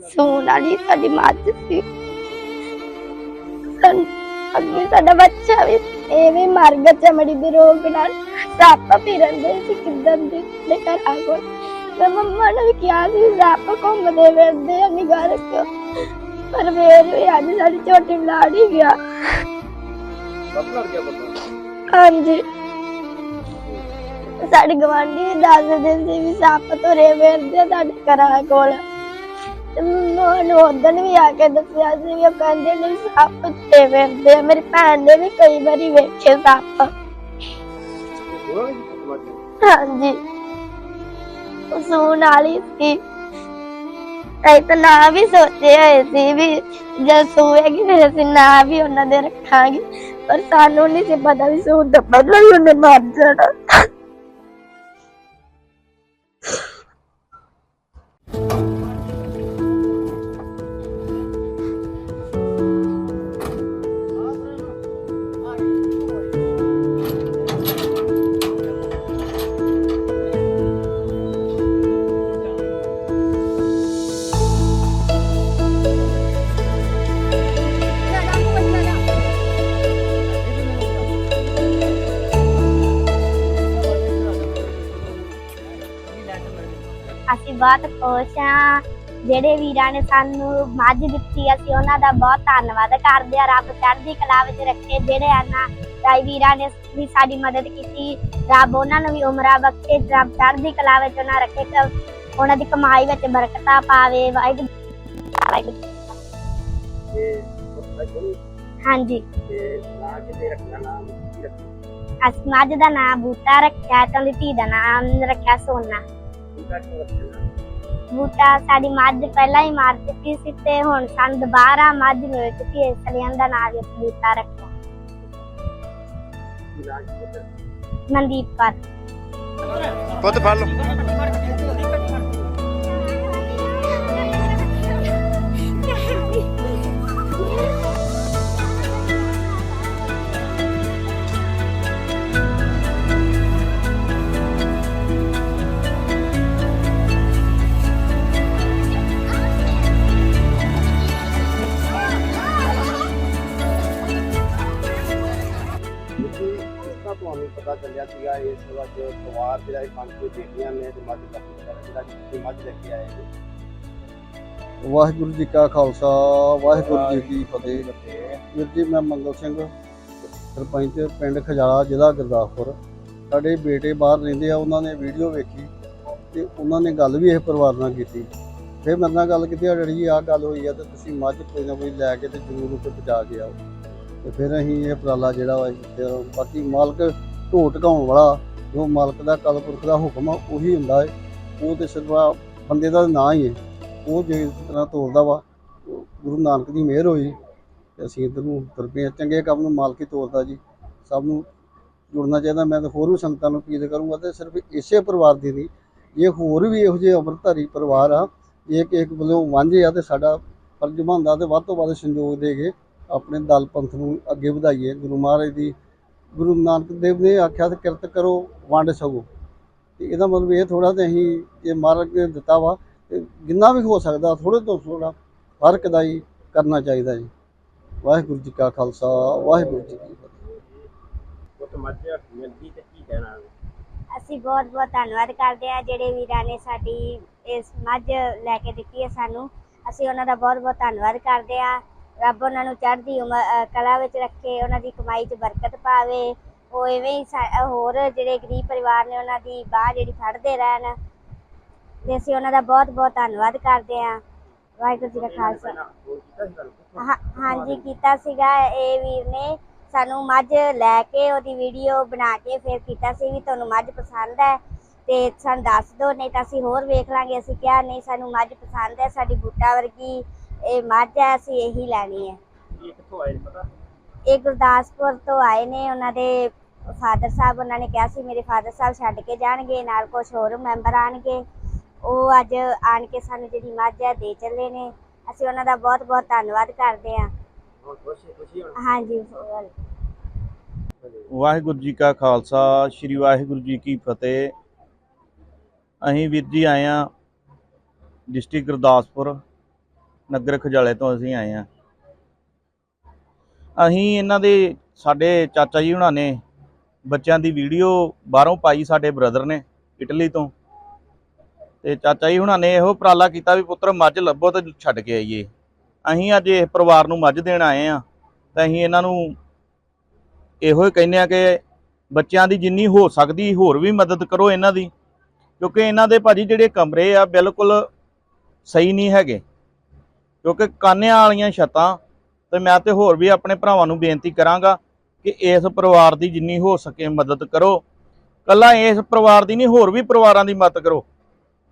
ਸੂਣ ਵਾਲੀ ਸਾਡੀ ਮੱਝ ਸੀ। ਅੱਗੇ ਸਾਡਾ ਬੱਚਾ ਵੀ ਐਵੇਂ ਮਰ ਗਿਆ ਚਮੜੀ ਦੇ ਰੋਗ ਨਾਲ। ਸੱਪ ਫਿਰਦੇ ਸੀ ਕਿੱਦਣ ਦੇ ਦੇ ਘਰਾਂ ਕੋਲ ਮੈਂ ਮੰਮਾ ਨੂੰ ਵੀ ਕਿਹਾ ਸੀ ਸੱਪ ਘੁੰਮਦੇ ਫਿਰਦੇ ਆ ਨਿਗਾਹ ਰੱਖਿਓ ਪਰ ਫੇਰ ਵੀ ਅੱਜ ਸਾਡੀ ਛੋਟੀ ਬਲਾੜ ਹੀ ਗਿਆ। ਹਾਂਜੀ। ਸਾਡੇ ਗਵਾਂਢੀ ਵੀ ਦੱਸਦੇ ਸੀ ਵੀ ਸੱਪ ਤੁਰੇ ਫਿਰਦੇ ਆ ਸਾਡੇ ਘਰਾਂ ਕੋਲ। ਤੇ ਮੈਨੂੰ ਉਦੋਂ ਵੀ ਆ ਕੇ ਦੱਸਿਆ ਸੀ ਵੀ ਉਹ ਕਹਿੰਦੇ ਨੇ ਸੱਪ ਤੁਰੇ ਫਿਰਦੇ ਆ। ਮੇਰੀ ਭੈਣ ਨੇ ਵੀ ਕਈ ਵਾਰੀ ਵੇਖੇ ਸੱਪ। ਹਾਂਜੀ। ਉਹ ਸੂਣ ਵਾਲੀ ਸੀ। ਅਸੀਂ ਤਾਂ ਨਾਂ ਵੀ ਸੋਚੇ ਹੋਏ ਸੀ ਵੀ ਜਦ ਸੂਏਗੀ ਫਿਰ ਅਸੀਂ ਨਾ ਵੀ ਉਹਨਾਂ ਦੇ ਰੱਖਾਂਗੇ। ਪਰ ਸਾਨੂੰ ਨਹੀਂ ਸੀ ਪਤਾ ਵੀ ਸੂਣ ਤੋਂ ਪਹਿਲਾਂ ਹੀ ਉਹਨੇ ਮਰ ਜਾਣਾ। ਬਹੁਤ ਖੁਸ਼ ਹਾਂ ਜਿਹੜੇ ਵੀਰਾਂ ਨੇ ਸਾਨੂੰ ਮੱਝ ਦਿੱਤੀ ਅਸੀਂ ਉਹਨਾਂ ਦਾ ਬਹੁਤ ਧੰਨਵਾਦ ਕਰਦੇ ਆ ਰੱਬ ਚੜ੍ਹਦੀ ਕਲਾ ਵਿੱਚ ਰੱਖੇ ਜਿਹੜੇ ਆਨਾ ਤਾਈ ਵੀਰਾਂ ਨੇ ਵੀ ਸਾਡੀ ਮਦਦ ਕੀਤੀ। ਰੱਬ ਉਹਨਾਂ ਨੂੰ ਵੀ ਉਮਰਾਂ ਬਖਸ਼ੇ ਰੱਬ ਚੜ੍ਹਦੀ ਕਲਾ ਵਿੱਚ ਉਹਨਾਂ ਰੱਖੇ ਉਹਨਾਂ ਦੀ ਕਮਾਈ ਵਿੱਚ ਬਰਕਤਾਂ ਪਾਵੇ। ਵਾਹਿਗੁਰੂ ਹਾਂਜੀ। ਤੇ ਨਾਂ ਕਿਤੇ ਰੱਖਣਾ ਨਾਮ ਕੀ ਰੱਖਣਾ ਅਸੀਂ ਮੱਝ ਦਾ ਨਾਮ ਬੂਟਾ ਰੱਖਿਆ ਤੇ ਉਹਦੀ ਧੀ ਦਾ ਨਾਮ ਰੱਖਿਆ ਸੋਨਾ। ਬੂਟਾ ਕਿਉਂ ਰੱਖਣਾ ਬੂਟਾ ਸਾਡੀ ਮੱਝ ਪਹਿਲਾਂ ਹੀ ਮਾਰ ਚੁੱਕੀ ਸੀ ਤੇ ਹੁਣ ਸਾਨੂੰ ਦੁਬਾਰਾ ਮੱਝ ਮਿਲ ਚੁੱਕੀ ਹੈ ਇਸ ਲਈ ਨਾਮ ਵੀ ਬੂਟਾ ਰੱਖਿਆ? ਮਨਦੀਪ ਕੌਰ। ਪੁੱਤ ਫੜ ਲਓ। ਸੀਗਾ ਇਸ ਵਕਤ ਪਰਿਵਾਰ ਜਿਹੜਾ ਇਹ ਪੰਜ ਛੇ ਬੇਟੀਆਂ ਨੇ ਤੇ ਮੱਝ ਦਾ ਜਿਹੜਾ ਕਿ ਮੱਝ ਲੈ ਕੇ ਆਏ ਹੋ ਵਾਹਿਗੁਰੂ ਜੀ ਕਾ ਖਾਲਸਾ ਵਾਹਿਗੁਰੂ ਜੀ ਕੀ ਫਤਿਹ। ਵੀਰ ਜੀ ਮੈਂ ਮੰਗਲ ਸਿੰਘ ਸਰਪੰਚ ਪਿੰਡ ਖਜਾਲਾ ਜ਼ਿਲ੍ਹਾ ਗੁਰਦਾਸਪੁਰ। ਸਾਡੇ ਬੇਟੇ ਬਾਹਰ ਰਹਿੰਦੇ ਆ ਉਹਨਾਂ ਨੇ ਵੀਡੀਓ ਵੇਖੀ ਤੇ ਉਹਨਾਂ ਨੇ ਗੱਲ ਵੀ ਇਹ ਪਰਿਵਾਰ ਨਾਲ ਕੀਤੀ। ਫਿਰ ਮੇਰੇ ਨਾਲ ਗੱਲ ਕੀਤੀ ਆ ਡੈਡੀ ਜੀ ਆਹ ਗੱਲ ਹੋਈ ਆ ਤੇ ਤੁਸੀਂ ਮੱਝ ਕੋਈ ਨਾ ਕੋਈ ਲੈ ਕੇ ਤੇ ਜ਼ਰੂਰ ਉੱਤੇ ਪਹੁੰਚਾ ਕੇ ਆਓ। ਤੇ ਫਿਰ ਅਸੀਂ ਇਹ ਉਪਰਾਲਾ ਜਿਹੜਾ ਵਾ ਬਾਕੀ ਮਾਲਕ ਢੋ ਢਕਾਉਣ ਵਾਲਾ, ਜੋ ਮਾਲਕ ਦਾ ਕਲਪੁਰਖ ਦਾ ਹੁਕਮ ਆ, ਉਹੀ ਹੁੰਦਾ ਹੈ ਉਹ ਤੇ ਸਿਰਫ ਬੰਦੇ ਦਾ ਨਾਂ ਹੀ ਹੈ ਉਹ ਜੇ ਇਸ ਤਰ੍ਹਾਂ ਤੋਲਦਾ ਵਾ ਗੁਰੂ ਨਾਨਕ ਦੀ ਮਿਹਰ ਹੋਈ, ਤੇ ਅਸੀਂ ਇੱਧਰ ਨੂੰ ਤੁਰ ਪਏ ਚੰਗੇ ਕੰਮ ਨੂੰ ਮਾਲਕ ਹੀ ਤੋਲਦਾ ਜੀ। ਸਭ ਨੂੰ ਜੁੜਨਾ ਚਾਹੀਦਾ। ਮੈਂ ਤਾਂ ਹੋਰ ਵੀ ਸੰਗਤਾਂ ਨੂੰ ਅਪੀਲ ਕਰੂੰਗਾ ਤੇ ਸਿਰਫ ਇਸੇ ਪਰਿਵਾਰ ਦੀ ਨਹੀਂ, ਜੇ ਹੋਰ ਵੀ ਇਹੋ ਜਿਹੇ ਅੰਮ੍ਰਿਤਧਾਰੀ ਪਰਿਵਾਰ ਆ, ਜੇ ਕਿ ਇੱਕ ਵੱਲੋਂ ਵਾਂਝੇ ਆ ਤੇ ਸਾਡਾ ਫਰਜ਼ ਬਣਦਾ ਤੇ ਵੱਧ ਤੋਂ ਵੱਧ ਸੰਯੋਗ ਦੇ ਕੇ ਆਪਣੇ ਦਲ ਪੰਥ ਨੂੰ ਅੱਗੇ ਵਧਾਈਏ। ਗੁਰੂ ਮਹਾਰਾਜ ਦੀ ਗੁਰੂ ਨਾਨਕ ਦੇਵ ਨੇ ਆਖਿਆ ਤੇ ਕਿਰਤ ਕਰੋ ਵੰਡ ਸਕੋ ਤੇ ਇਹਦਾ ਮਤਲਬ ਇਹ ਥੋੜਾ ਤੇ ਅਸੀਂ ਇਹ ਨੇ ਦਿੱਤਾ ਵਾ ਤੇ ਜਿੰਨਾ ਵੀ ਹੋ ਸਕਦਾ ਥੋੜੇ ਤੋਂ ਥੋੜਾ ਫ਼ਰਕ ਦਾ ਹੀ ਕਰਨਾ ਚਾਹੀਦਾ ਜੀ। ਵਾਹਿਗੁਰੂ ਜੀ ਕਾ ਖਾਲਸਾ ਵਾਹਿਗੁਰੂ ਜੀ ਕੀ ਫਤਿਹ। ਉਹ ਤਾਂ ਮੱਝ ਮਿਲਦੀ ਤੇ ਕੀ ਕਹਿਣਾ? ਅਸੀਂ ਬਹੁਤ ਬਹੁਤ ਧੰਨਵਾਦ ਕਰਦੇ ਹਾਂ ਜਿਹੜੇ ਵੀਰਾਂ ਨੇ ਸਾਡੀ ਇਸ ਮੱਝ ਲੈ ਕੇ ਦਿੱਤੀ ਹੈ ਸਾਨੂੰ। ਅਸੀਂ ਉਹਨਾਂ ਦਾ ਬਹੁਤ ਬਹੁਤ ਧੰਨਵਾਦ ਕਰਦੇ ਹਾਂ। ਰੱਬ ਉਹਨਾਂ ਨੂੰ ਚੜ੍ਹਦੀ ਉਮਰ ਕਲਾ ਵਿੱਚ ਰੱਖੇ ਉਹਨਾਂ ਦੀ ਕਮਾਈ 'ਚ ਬਰਕਤ ਪਾਵੇ। ਉਹ ਐਵੇਂ ਹੀ ਹੋਰ ਜਿਹੜੇ ਗਰੀਬ ਪਰਿਵਾਰ ਨੇ ਉਹਨਾਂ ਦੀ ਬਾਹ ਜਿਹੜੀ ਫੜਦੇ ਰਹਿਣ। ਤੇ ਅਸੀਂ ਉਹਨਾਂ ਦਾ ਬਹੁਤ ਬਹੁਤ ਧੰਨਵਾਦ ਕਰਦੇ ਹਾਂ। ਵਾਹਿਗੁਰੂ ਜੀ ਕਾ ਖਾਲਸਾ। ਹਾਂਜੀ ਕੀਤਾ ਸੀਗਾ। ਇਹ ਵੀਰ ਨੇ ਸਾਨੂੰ ਮੱਝ ਲੈ ਕੇ ਉਹਦੀ ਵੀਡੀਓ ਬਣਾ ਕੇ ਫਿਰ ਕੀਤਾ ਸੀ ਵੀ ਤੁਹਾਨੂੰ ਮੱਝ ਪਸੰਦ ਹੈ ਤੇ ਸਾਨੂੰ ਦੱਸ ਦਿਓ ਨਹੀਂ ਤਾਂ ਅਸੀਂ ਹੋਰ ਵੇਖ ਲਾਂਗੇ। ਅਸੀਂ ਕਿਹਾ ਨਹੀਂ ਸਾਨੂੰ ਮੱਝ ਪਸੰਦ ਹੈ ਸਾਡੀ ਬੂਟਾ ਵਰਗੀ ਇਹ ਮੱਝ ਹੈ ਅਸੀਂ ਇਹੀ ਲੈਣੀ ਹੈ। ਇਹ ਕਿੱਥੋਂ ਆਏ ਨੇ ਪਤਾ? ਇਹ ਗੁਰਦਾਸਪੁਰ ਤੋਂ ਆਏ ਨੇ ਉਹਨਾਂ ਦੇ ਫਾਦਰ ਸਾਹਿਬ ਉਹਨਾਂ ਨੇ ਕਿਹਾ ਸੀ ਮੇਰੇ ਫਾਦਰ ਸਾਹਿਬ ਛੱਡ ਕੇ ਜਾਣਗੇ ਨਾਲ ਕੁਝ ਹੋਰ ਮੈਂਬਰ ਆਣਗੇ। ਉਹ ਅੱਜ ਆਣ ਕੇ ਸਾਨੂੰ ਜਿਹੜੀ ਮੱਝ ਹੈ ਦੇ ਚੱਲੇ ਨੇ। ਅਸੀਂ ਉਹਨਾਂ ਦਾ ਬਹੁਤ ਬਹੁਤ ਧੰਨਵਾਦ ਕਰਦੇ ਹਾਂ। ਹੁਣ ਖੁਸ਼ੀ ਖੁਸ਼ੀ ਹੁਣ। ਹਾਂਜੀ ਵਾਹਿਗੁਰੂ ਜੀ ਕਾ ਖਾਲਸਾ ਸ੍ਰੀ ਵਾਹਿਗੁਰੂ ਜੀ ਕੀ ਫਤਿਹ। ਅਸੀਂ ਵੀਰ ਜੀ ਆਏ ਆ ਡਿਸਟ੍ਰਿਕਟ ਗੁਰਦਾਸਪੁਰ। ਨਗਰ ਖਜਾਲੇ ਤੋਂ ਅਸੀਂ ਆਏ ਆ ਅਸੀਂ ਇਹਨਾਂ ਦੇ, ਸਾਡੇ ਚਾਚਾ ਜੀ ਹੁਣਾਂ ਨੇ ਬੱਚਿਆਂ ਦੀ ਵੀਡੀਓ ਬਾਹਰੋਂ ਪਾਈ ਸਾਡੇ ਬ੍ਰਦਰ ਨੇ ਇਟਲੀ ਤੋਂ। ਤੇ ਚਾਚਾ ਜੀ ਹੁਣਾਂ ਨੇ ਇਹੋ ਉਪਰਾਲਾ ਕੀਤਾ ਵੀ ਪੁੱਤਰ ਮੱਝ ਲੱਭੋ ਤੇ ਛੱਡ ਕੇ ਆਈਏ। ਅਸੀਂ ਅੱਜ ਇਸ ਪਰਿਵਾਰ ਨੂੰ ਮੱਝ ਦੇਣ ਆਏ ਆ ਤਾਂ ਅਸੀਂ ਇਹਨਾਂ ਨੂੰ ਇਹੋ ਹੀ ਕਹਿੰਦੇ ਆ ਕਿ ਬੱਚਿਆਂ ਦੀ ਜਿੰਨੀ ਹੋ ਸਕਦੀ, ਹੋਰ ਵੀ ਮਦਦ ਕਰੋ ਇਹਨਾਂ ਦੀ। ਕਿਉਂਕਿ ਇਹਨਾਂ ਦੇ ਭਾਜੀ ਜਿਹੜੇ ਕਮਰੇ ਆ ਬਿਲਕੁਲ ਸਹੀ ਨਹੀਂ ਹੈਗੇ। ਕਿਉਂਕਿ ਕਾਨਿਆਂ ਵਾਲੀਆਂ ਛੱਤਾਂ, ਤੇ ਮੈਂ ਤੇ ਹੋਰ ਵੀ ਆਪਣੇ ਭਰਾਵਾਂ ਨੂੰ ਬੇਨਤੀ ਕਰਾਂਗਾ ਕਿ ਇਸ ਪਰਿਵਾਰ ਦੀ ਜਿੰਨੀ ਹੋ ਸਕੇ ਮਦਦ ਕਰੋ। ਕੱਲਾ ਇਸ ਪਰਿਵਾਰ ਦੀ ਨਹੀਂ, ਹੋਰ ਵੀ ਪਰਿਵਾਰਾਂ ਦੀ ਮਦਦ ਕਰੋ।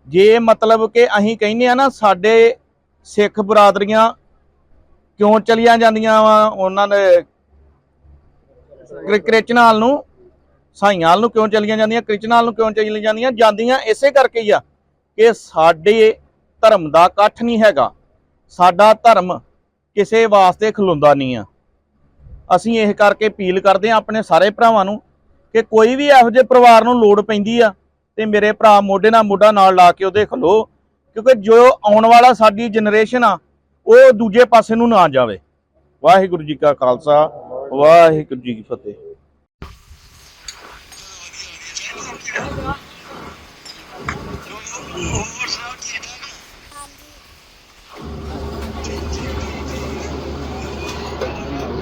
ਜੇ ਮਤਲਬ ਕਿ ਅਸੀਂ ਕਹਿੰਦੇ ਆ ਨਾ, ਸਾਡੇ ਸਿੱਖ ਬਰਾਦਰੀਆਂ ਕਿਉਂ ਚਲੀਆਂ ਜਾਂਦੀਆਂ ਵਾ, ਉਹਨਾਂ ਦੇ ਕ੍ਰਿ- ਨੂੰ ਸਾਈਆਲ ਨੂੰ ਕਿਉਂ ਚਲੀਆਂ ਜਾਂਦੀਆਂ ਕ੍ਰਿਸਚਨਾਲ ਨੂੰ ਕਿਉਂ ਚਲੀਆਂ ਜਾਂਦੀਆਂ ਜਾਂਦੀਆਂ ਇਸੇ ਕਰਕੇ ਹੀ ਆ ਕਿ ਸਾਡੇ ਧਰਮ ਦਾ ਇਕੱਠ ਨਹੀਂ ਹੈਗਾ। ਸਾਡਾ ਧਰਮ ਕਿਸੇ ਵਾਸਤੇ ਖਲੋਂਦਾ ਨਹੀਂ ਆ। ਅਸੀਂ ਇਹ ਕਰਕੇ ਅਪੀਲ ਕਰਦੇ ਆ ਆਪਣੇ ਸਾਰੇ ਭਰਾਵਾਂ ਨੂੰ ਕਿ ਕੋਈ ਵੀ ਇਹੋ ਜਿਹੇ ਪਰਿਵਾਰ ਨੂੰ ਲੋੜ ਪੈਂਦੀ ਆ ਤੇ ਮੇਰੇ ਭਰਾ ਮੋਢੇ ਨਾਲ ਮੋਢਾ ਨਾਲ ਲਾ ਕੇ ਉਹਦੇ ਖਲੋ, ਕਿਉਂਕਿ ਜੋ ਆਉਣ ਵਾਲਾ ਸਾਡੀ ਜਨਰੇਸ਼ਨ ਆ, ਉਹ ਦੂਜੇ ਪਾਸੇ ਨੂੰ ਨਾ ਜਾਵੇ। ਵਾਹਿਗੁਰੂ ਜੀ ਕਾ ਖਾਲਸਾ, ਵਾਹਿਗੁਰੂ ਜੀ ਕੀ ਫਤਿਹ।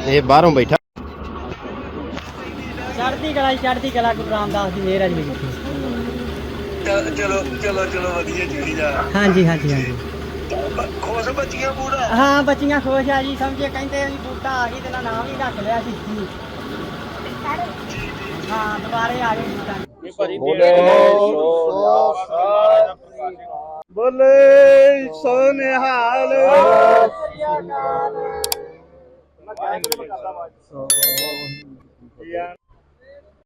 ਇਹ ਬਾਹਰੋਂ ਬੈਠਾ। ਚੜ੍ਹਦੀ ਕਲਾ ਜੀ, ਚੜ੍ਹਦੀ ਕਲਾ ਗੁਰੂ ਰਾਮਦਾਸ ਦੀ ਮਿਹਰ ਹੈ ਜੀ। ਚਲੋ ਚਲੋ ਚਲੋ ਵਧੀਆ ਜੀ ਦਾ। ਹਾਂਜੀ ਹਾਂਜੀ ਹਾਂਜੀ। ਖੁਸ਼ ਬੱਚੀਆਂ ਪੂਰਾ? ਹਾਂ ਬੱਚੀਆਂ ਖੁਸ਼ ਆ ਜੀ ਸਮਝੇ ਕਹਿੰਦੇ ਵੀ ਬੂਟਾ ਆ ਗਈ ਤੇ ਨਾ ਨਾਮ ਹੀ ਰੱਖ ਲਿਆ ਸੀ। ਹਾਂ ਦੁਬਾਰੇ ਆ ਗਏ ਬੂਟਾ। ਬੋਲੇ ਸੋਨਿਹਾਲ So, yeah.